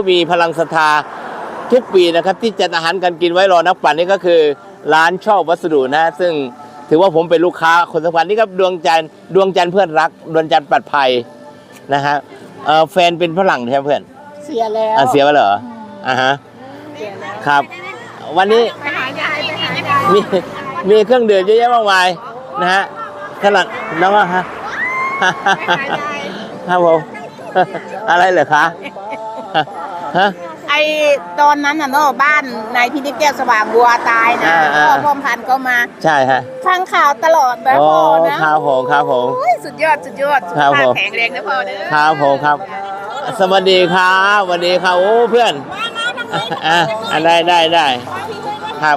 ผู้มีพลังศรัทธาทุกปีนะครับที่จัดอาหารการกินไว้รอนักปั่นนี่ก็คือร้านชอบวัสดุนะ ซึ่งถือว่าผมเป็นลูกค้าคนสำคัญนี่ครับดวงจันทร์ดวงจันทร์เพื่อนรักดวงจันทร์ปัดภัยนะฮะเอ่อแฟนเป็นฝรั่งใช่ไหมเพื่อนเสียแล้วอะเสียไปเหรออ่าฮะเสียแล้วครับ วันนี้ไปหายายไปหายายมีมีเครื่องดื่มเยอะแยะมากมายนะฮะขนาดน้องว่าฮะครับผมอะไรเหรอคะ ฮะ ไอตอนนั้นน่ะเนาะบ้านนายพินิจแก้วสว่างบัวตายนะอ่าอ่า พ่อพรหมพันธ์ก็มาใช่ฮะฟังข่าวตลอดแบบโอ้พ่อนะ ครับผมครับผม โอ้ยสุดยอด สุดยอดสุขครับภาผพมแข็งแรงนะพ่อเด้อครับผมครับ สวัสดีครับสวัสดีครับโอ้เพื่อนอะอะได้ได้ได้ครับ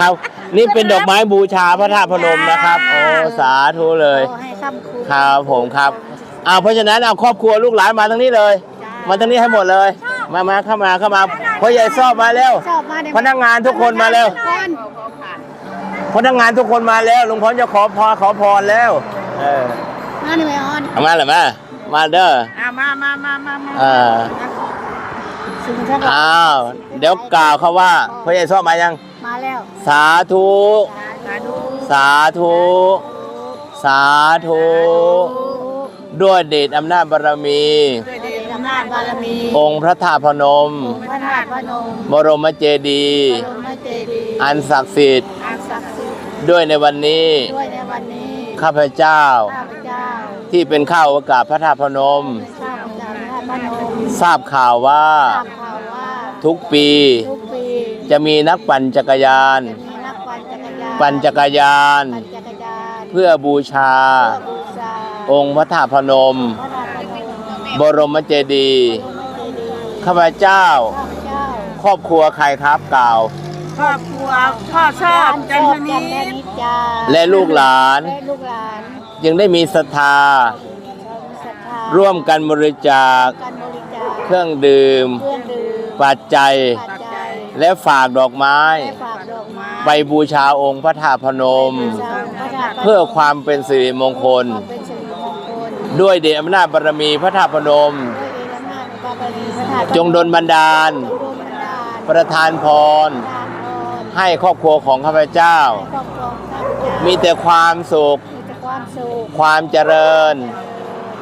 ครับนี่เป็นดอกไม้บูชาพระธาตุพนมนะครับ โอ้สาธุเลย ขอให้คำคูณครับผมครับเอาเพราะฉะนั้นเอาครอบครัวลูกหลานมาทั้งนี้เลย มาทั้งนี้ให้หมดเลย มามาเข้ามาเข้ามาพ่อใหญ่ซอบมาเร็วชอบมากเลยพนักงานทุกคนมาเร็วคนพนักงานทุกคนมาแล้วลุงพลจะขอพรขอพรแล้วเออมาหน่อยออนเอามาเลยมามาเด้ออะมามามามามาอ่าสิ่งที่เราอ้าวเดี๋ยวกล่าวเขาว่าพ่อใหญ่ซอบมายังมาแล้ว สาธุสาธุสาธุสาธุ ด้วยเดชอำนาจบารมี ด้วยเดชอำนาจบารมี องค์พระธาตุพนม องค์พระธาตุพนม บรมเจดีย์ บรมเจดีย์ อันศักดิ์สิทธิ์ อันศักดิ์สิทธิ์ ด้วยในวันนี้ ด้วยในวันนี้ ข้าพเจ้า ข้าพเจ้า ที่เป็นข้าโอกาสพระธาตุพนมข้าพเจ้าพระธาตุพนม ทราบข่าวว่าทราบข่าวว่าทุกปีทุกปี จะมีนักปั่นจักรยานจะมีนักปั่นจักรยานปั่นจักรยาน ปั่นจักรยาน เพื่อบูชาเพื่ อบูชาองค์พระธาตุพนมพระธาตุพนม บรมเจดีย์บรมเจดีย์ข้าพเจ้าข้าพเจ้า ครอบครัวใครครับกล่าว ครอบครัวพ่อชอบจันทนิจจาและลูกหลาน และลูกหลานยังได้มีศรัทธา ศรัทธาร่วมกันบริจาค การบริจาคเครื่องดื่ม เครื่องดื่มปัจจัย ปัจจัยและฝากดอกไม้ และฝากดอกไม้ไปบูชาองค์พระธาตุพนม สร้างพระธาตุพนมเพื่อความเป็นสิริมงคล เป็นสิริมงคล ด้วยเดชอำนาจบารมีพระธาตุพนมด้วยเอญนาถบารมีพระธาตุจงดลบันดาลจงดลบันดาล ประทานพรทานพร ให้ครอบครัวของข้าพเจ้าครอบครัวข้าพเจ้ามีแต่ความสุขมีแต่ความสุข ความเจริญ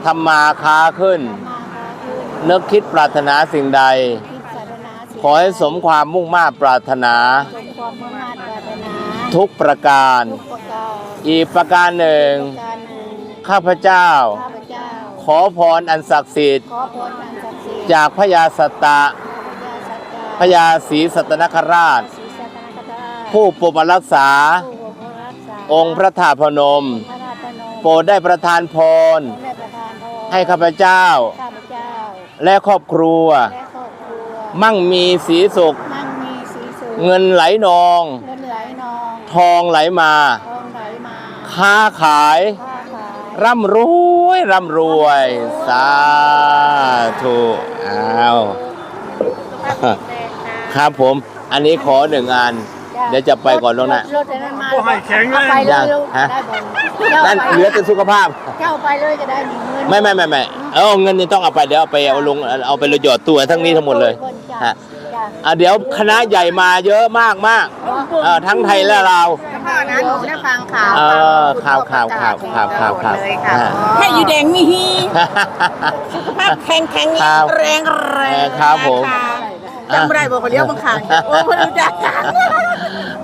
ทำมาค้าขึ้นมาค้าขึ้นนึกคิดปรารถนาสิ่งใดคิดสารนาสิ่งขอให้สมความมุ่งมา่ปรารถนาสมความมุ่งมั่นปรารถนาทุกประการทุกประการ อีกประการหนึ่งการหนึ่ง ข้าพเจ้า ข้าพเจ้า ขอพรอันศักดิ์สิทธิ์ ขอพรอันศักดิ์สิทธิ์จากพระยาสัตตะพระยาสัจจาพระยาศรีสัตนคราชศรีสัตนคราชผู้ปกปักรักษาผู้ปกปักรักษา องค์พระธาตุพนมพระธาตุพนมโปรดได้ประทานพรได้ประทานพร ให้ข้าพเจ้าข้าพเจ้าและครอบครัวและครอบครัว มั่งมีสีสุขมั่งมีสีสุขเงินไหลนองเงินไหลนอง ทองไหลมาทองไหลมาค้าขายค้าขาย ร่ำรวยร่ำรวย สาธุอ้าวสุขภาพแข็งแรงค่ะครับผม อันนี้ขอหนึ่งอัน เดี๋ยวจะไปก่อนลวงหน้ารถรถอันนั้นมาโอ้ให้แข็งเลยอาไปเลยังยลูกฮะได้บ่นั่นเหลือแต่สุขภาพเจ้าไปเลยจะได้หนึ่งเงินไม่ไม่ไม่ไม่เอาเงินนี่ต้องเอาไปเดี๋ยวเอาไปเอาลงเอาไปเลยหยอดตัวทั้งนี้ทั้งหมดเลยจ้ะฮะจ้ะ อะเดี๋ยวคณะใหญ่มาเยอะมากมากเอ่อทั้งไทยและลาวแล้วก็นะหนูได้ฟังข่าวเออข่าวข่าวข่าวข่าวข่าวข่าวเลยค่ะอ่าให้อยู่แดงมีฮีสุขภาพแข็งแข็งครับแรงแรเอองครับผมจำไม่ได้บอกคนเดียวบางครั้งโอ้คนรู้จักกัน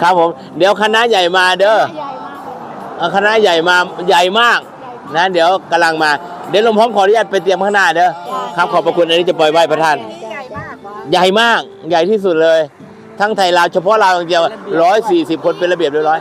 ครับผม เดี๋ยวคณะใหญ่มาเด้อใหญ่มากเลยเอ่อคณะใหญ่มาใหญ่มากนะเดี๋ยวกำลังมา เดี๋ยวหลวงพ่อขออนุญาตไปเตรียมข้างหน้าเด้อครับขอบพระคุณอันนี้จะปล่อยไหว้พระท่านใหญ่มาก ใหญ่มากใหญ่ที่สุดเลย ทั้งไทยลาวเฉพาะลาวอย่างเดียว 140 คนเป็นระเบียบเรียบร้อย